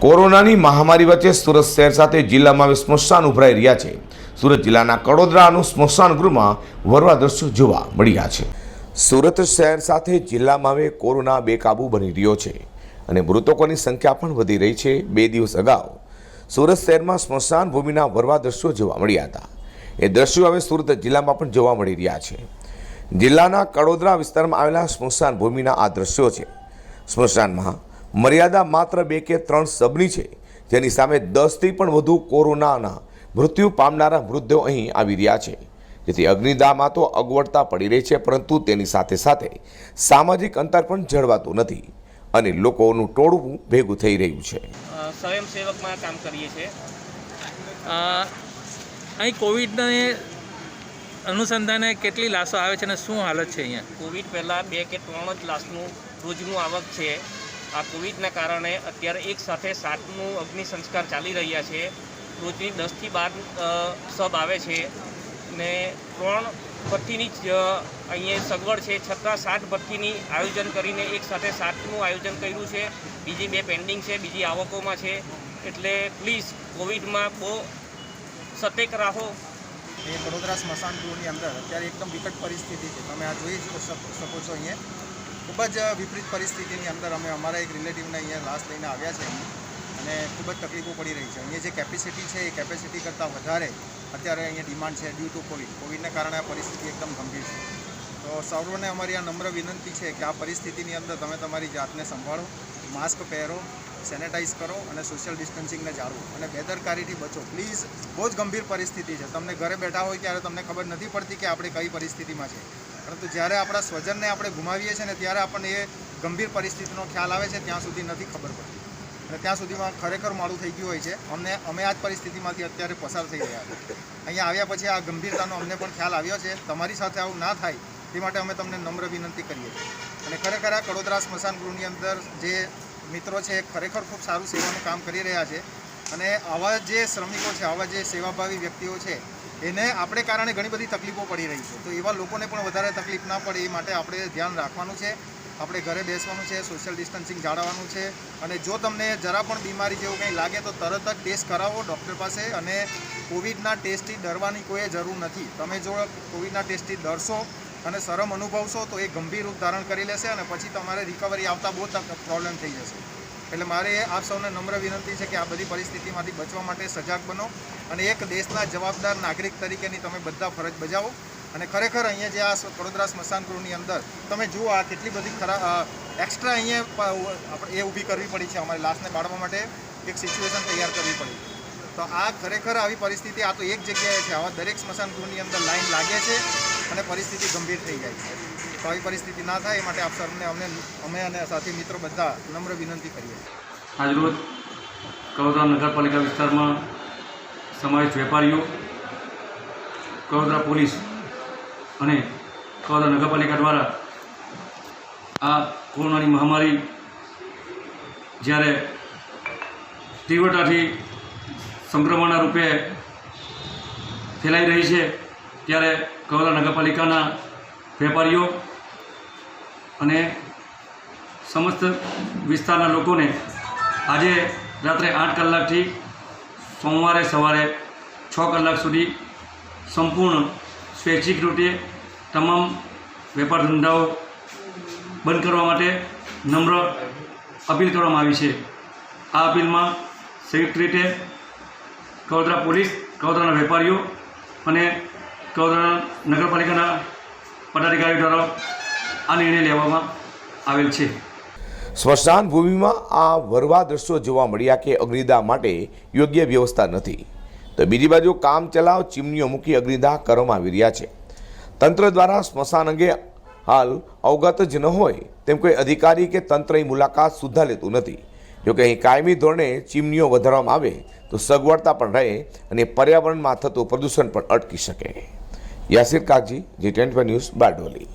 કોરોનાની મહામારી વચ્ચે સુરત શહેર સાથે જિલ્લામાં હવે સ્મશાન ઉભરાઈ રહ્યા છે. સુરત જિલ્લાના કડોદરાનું સ્મશાન ગૃહમાં વરવા દ્રશ્યો જોવા મળ્યા છે. સુરત શહેર સાથે જિલ્લામાં હવે કોરોના બેકાબુ બની રહ્યો છે અને મૃતકોની સંખ્યા પણ વધી રહી છે બે દિવસ અગાઉ. સુરત શહેરમાં સ્મશાન ભૂમિના વરવા દ્રશ્યો જોવા મળ્યા હતા. એ દ્રશ્યો હવે સુરત જિલ્લામાં પણ જોવા મળી રહ્યા છે. જિલ્લાના કડોદરા વિસ્તારમાં આવેલા સ્મશાન ભૂમિના આ દ્રશ્યો છે. સ્મશાનમાં મર્યાદા માત્ર બે કે ત્રણ સબની છે. જેની સામે દસથી પણ વધુ કોરોનાના મૃત્યુ પામનારા વૃદ્ધો અહીં આવી રહ્યા છે. જેથી અગ્નિદામાં તો અગવડતા પડી રહી છે પરંતુ તેની સાથે સાથે સામાજિક અંતર પણ જળવાતું નથી અને લોકોનું ટોળું ભેગું થઈ રહ્યું છે. સ્વયંસેવકમાં કામ કરીએ છીએ. અહીં કોવિડને અનુસંધાને કેટલી લાશો આવે છે અને શું હાલત છે અહીંયા? કોવિડ પહેલાં બે કે ત્રણ જ લાશનું રોજનું આવક છે. આ કોવિડના કારણે અત્યારે એક સાથે સાતનું અગ્નિ સંસ્કાર ચાલી રહ્યા છે. રોજની દસથી બાર સબ આવે છે ને ત્રણ ભઠ્ઠીની જ અહીંયા સગવડ છે. છતાં સાત ભઠ્ઠીની આયોજન કરીને એક સાથે સાતનું આયોજન કર્યું છે. બીજી બે પેન્ડિંગ છે, બીજી આવકોમાં છે. એટલે પ્લીઝ કોવિડમાં બહુ સતેક રાહો. એ વડોદરા સ્મશાન ગૃહની અંદર અત્યારે એકદમ વિકટ પરિસ્થિતિ છે. તમે આ જોઈ શકો છો અહીંયા. ખૂબ જ વિપરીત પરિસ્થિતિની અંદર અમે અમારા એક રિલેટિવને અહીંયા લાશ લઈને આવ્યા છે અને ખૂબ જ તકલીફો પડી રહી છે. અહીંયા જે કેપેસિટી છે એ કેપેસિટી કરતાં વધારે અત્યારે અહીંયા ડિમાન્ડ છે ડ્યુ ટુ કોવિડ કોવિડને કારણે આ પરિસ્થિતિ એકદમ ગંભીર છે. તો સૌરવને અમારી આ નમ્ર વિનંતી છે કે આ પરિસ્થિતિની અંદર તમે તમારી જાતને સંભાળો, માસ્ક પહેરો સેનેટાઈઝ કરો અને સોશિયલ ડિસ્ટન્સિંગને જાળવો અને બેદરકારીથી બચો. પ્લીઝ બહુ જ ગંભીર પરિસ્થિતિ છે. તમને ઘરે બેઠા હોય ત્યારે તમને ખબર નથી પડતી કે આપણે કઈ પરિસ્થિતિમાં છે. પરંતુ જ્યારે આપણા સ્વજનને આપણે ગુમાવીએ છીએ ને ત્યારે આપણને એ ગંભીર પરિસ્થિતિનો ખ્યાલ આવે છે, ત્યાં સુધી નથી ખબર પડતી. અને ત્યાં સુધીમાં ખરેખર મોડું થઈ ગયું હોય છે. અમને, અમે આ જ પરિસ્થિતિમાંથી અત્યારે પસાર થઈ રહ્યા છીએ. અહીંયા આવ્યા પછી આ ગંભીરતાનો અમને પણ ખ્યાલ આવ્યો છે. તમારી સાથે આવું ના થાય તે માટે અમે તમને નમ્ર વિનંતી કરીએ છીએ. અને ખરેખર આ કડોદરા સ્મશાન ગૃહની અંદર જે મિત્રો છે ખરેખર ખૂબ સારું સેવાનું કામ કરી રહ્યા છે. અને આવા જે શ્રમિકો છે, આવા જે સેવાભાવી વ્યક્તિઓ છે એને આપણે કારણે ઘણી બધી તકલીફો પડી રહી છે. તો એવા લોકોને પણ વધારે તકલીફ ના પડે એ માટે આપણે ધ્યાન રાખવાનું છે. આપણે ઘરે બેસવાનું છે સોશિયલ ડિસ્ટન્સિંગ જાળવવાનું છે અને જો તમને જરા પણ બીમારી જેવું કંઈ લાગે તો તરત જ ટેસ્ટ કરાવો ડૉક્ટર પાસે અને કોવિડના ટેસ્ટથી ડરવાની કોઈ જરૂર નથી. તમે જો કોવિડના ટેસ્ટથી ડરશો અને શરમ અનુભવશો તો એ ગંભીર રૂપ ધારણ કરી લેશે અને પછી તમારે રિકવરી આવતા બહુ પ્રોબ્લેમ થઈ જશે. એટલે મારે આપ સૌને નમ્ર વિનંતી છે કે આ બધી પરિસ્થિતિમાંથી બચવા માટે સજાગ બનો અને એક દેશના જવાબદાર નાગરિક તરીકેની તમે બધા ફરજ બજાવો. અને ખરેખર અહીંયા જે આ વડોદરા સ્મશાન ગૃહની અંદર તમે જુઓ આ કેટલી બધી ખરા એક્સ્ટ્રા અહીંયા આપણે એ ઊભી કરવી પડી છે અમારે લાશને બાળવા માટે એક સિચ્યુએશન તૈયાર કરવી પડી. તો આ ખરેખર આવી પરિસ્થિતિ, આ તો એક જગ્યાએ છે. આવા દરેક સ્મશાન ગૃહની અંદર લાઈન લાગે છે અને પરિસ્થિતિ ગંભીર થઈ જાય છે. તો આવી પરિસ્થિતિ ના થાય એ માટે આપ સૌને અમને અમે અને સાથી મિત્રો બધા નમ્ર વિનંતી કરીએ. આજરોજ કડોદરા નગરપાલિકા વિસ્તારમાં સમાવેશ વેપારીઓ કડોદરા પોલીસ અને કડોદરા નગરપાલિકા દ્વારા આ કોરોનાની મહામારી જ્યારે તીવ્રતાથી સંક્રમણના રૂપે ફેલાઈ રહી છે, ત્યારે કડોદરા નગરપાલિકાના વેપારીઓ અને સમસ્ત વિસ્તારના લોકોને આજે રાત્રે આઠ કલાકથી સોમવારે સવારે છ કલાક સુધી સંપૂર્ણ સ્વૈચ્છિક રૂપે તમામ વેપાર ધંધાઓ બંધ કરવા માટે નમ્ર અપીલ કરવામાં આવી છે. આ અપીલમાં સંયુક્ત રીતે કડોદરા પોલીસ કડોદરાના વેપારીઓ અને કડોદરા નગરપાલિકાના પદાધિકારીઓ દ્વારા આ નિર્ણય લેવામાં આવેલ છે. સ્મશાન ભૂમિમાં આ વરવા દ્રશ્યો જોવા મળ્યા કે અગ્નિદાહ માટે યોગ્ય વ્યવસ્થા નથી. તો બીજી બાજુ કામ ચલાવ ચીમનીઓ મૂકી અગ્નિદાહ કરવામાં આવી રહ્યા છે. તંત્ર દ્વારા સ્મશાન અંગે હાલ અવગત જ ન હોય તેમ કોઈ અધિકારી કે તંત્રની મુલાકાત સુદ્ધા લેતું નથી જોકે અહીં કાયમી ધોરણે ચીમનીઓ વધારવામાં આવે તો સગવડતા પણ રહે અને પર્યાવરણમાં થતું પ્રદૂષણ પણ અટકી શકે. Yasir Kagzi G twenty news Bardoli.